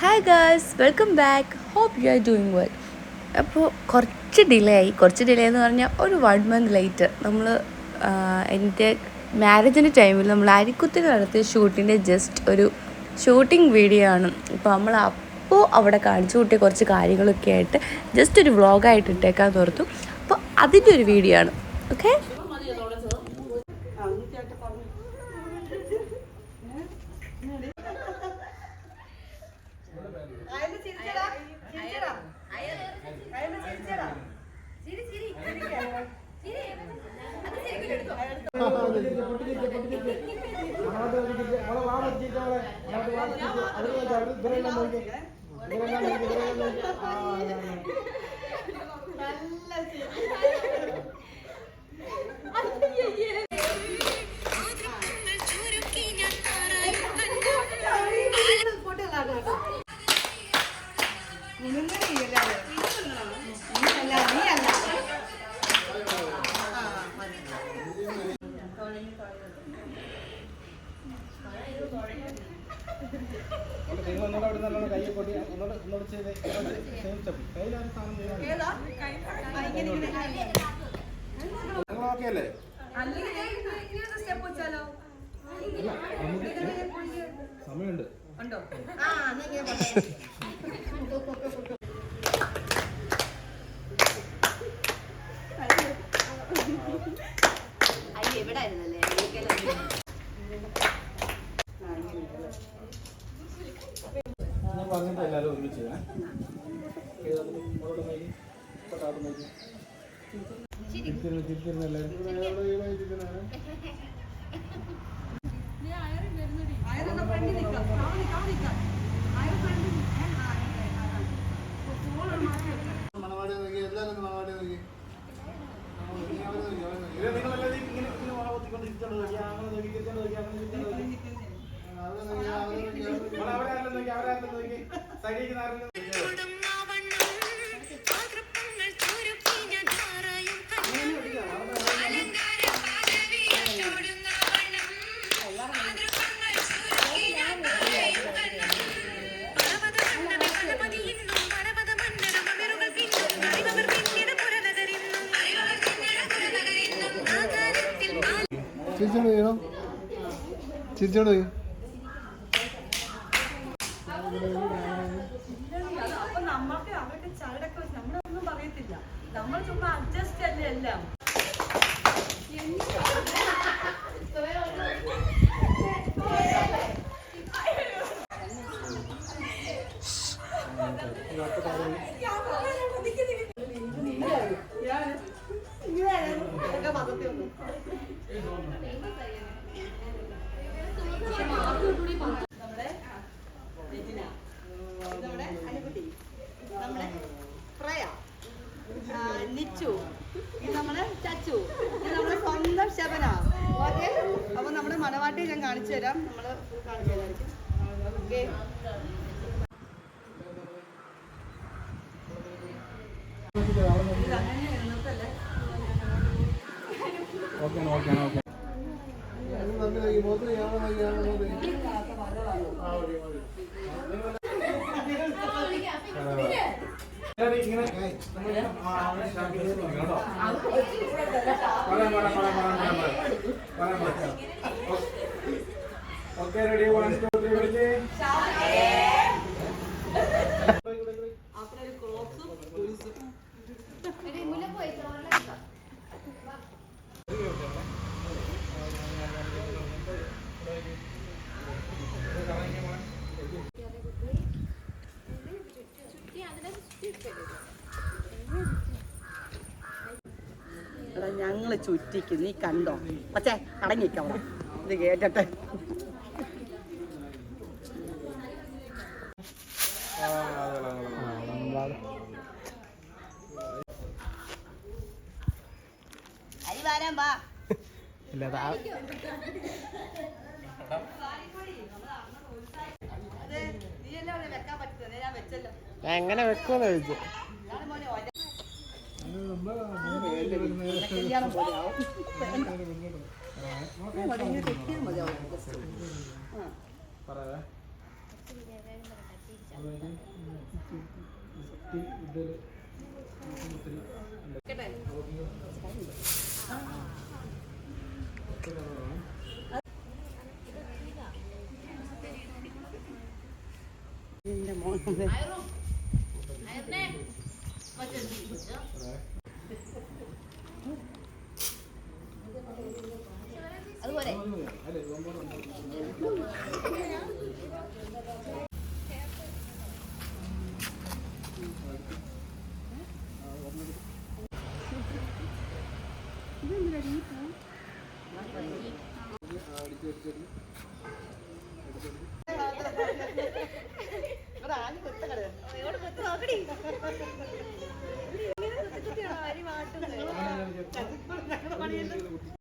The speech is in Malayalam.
Hi girls welcome back hope you are doing well അപ്പോൾ കുറച്ച് ഡിലേ ആയി. കുറച്ച് ഡിലേ എന്ന് പറഞ്ഞാൽ ഒരു വൺ മന്ത് ലേറ്റ് നമ്മൾ എന്റെ മാരേജിന്റെ ടൈമിൽ നമ്മൾ അരിക്കുത്തിൽ നടത്തിയ ഷൂട്ടിന്റെ ജസ്റ്റ് ഒരു ഷൂട്ടിംഗ് വീഡിയോ ആണ്. ഇപ്പോൾ നമ്മൾ അപ്പോൾ അവിടെ കാണിച്ചു കൂട്ടിയ കുറച്ച് കാര്യങ്ങളൊക്കെ ആയിട്ട് ജസ്റ്റ് ഒരു വ്ളോഗായിട്ട് ഇട്ടേക്കാൻ തോർത്തു അപ്പോൾ അതിന്റെ ഒരു വീഡിയോ ആണ്. ഓക്കെ നിങ്ങൾ ഒന്നുകൂടെ അവിടെ നല്ലോണം കൈ ഒന്നുകൂടെ ഒന്നുകൂടെ ചെയ്ത് നിങ്ങൾ ഓക്കെ അല്ലേ? സമയമുണ്ട് ഞാൻ പറഞ്ഞിട്ട് എല്ലാവരും ഒരുമിച്ച് തിരിച്ചിരുന്ന് തിരിച്ചിരുന്ന് എല്ലാവരും. ചിരിച്ചോണ്ട് ചെയ്യണം ചിരിച്ചോണ്ട് ചെയ്യും നമ്മൾ ചുമ്മാ അഡ്ജസ്റ്റ് അല്ലേ എല്ലാം നമ്മുടെ രചന നമ്മുടെ അനുകുട്ടി നമ്മുടെ പ്രയ നിച്ചു ഇത് നമ്മുടെ ചച്ചു ഇത് നമ്മുടെ സ്വന്തം ശബന ഓക്കെ അപ്പൊ നമ്മുടെ മണവാട്ടി ഞാൻ കാണിച്ചു തരാം നമ്മൾ കാണിച്ചു തരാം okay okay okay okay okay ready one two three വിളിച്ച് എടാ ഞങ്ങൾ ചുറ്റിക്ക് നീ കണ്ടോ? പക്ഷേ അടങ്ങിക്കവള ഇത് കേട്ടിട്ട്. എങ്ങനെ വെക്കുമെന്ന് ചോദിച്ചു. കല്യാണം പോലെ ആവും മതി ഇങ്ങനെ തെറ്റിയാൽ അതുപോലെ. ഇവിടെ ആരും കൊത്തക്കട ഇവിടെ കൊത്ത നോക്കടി. ചെറുപ്പത്തിയാണോ അരി മാട്ടുന്നത്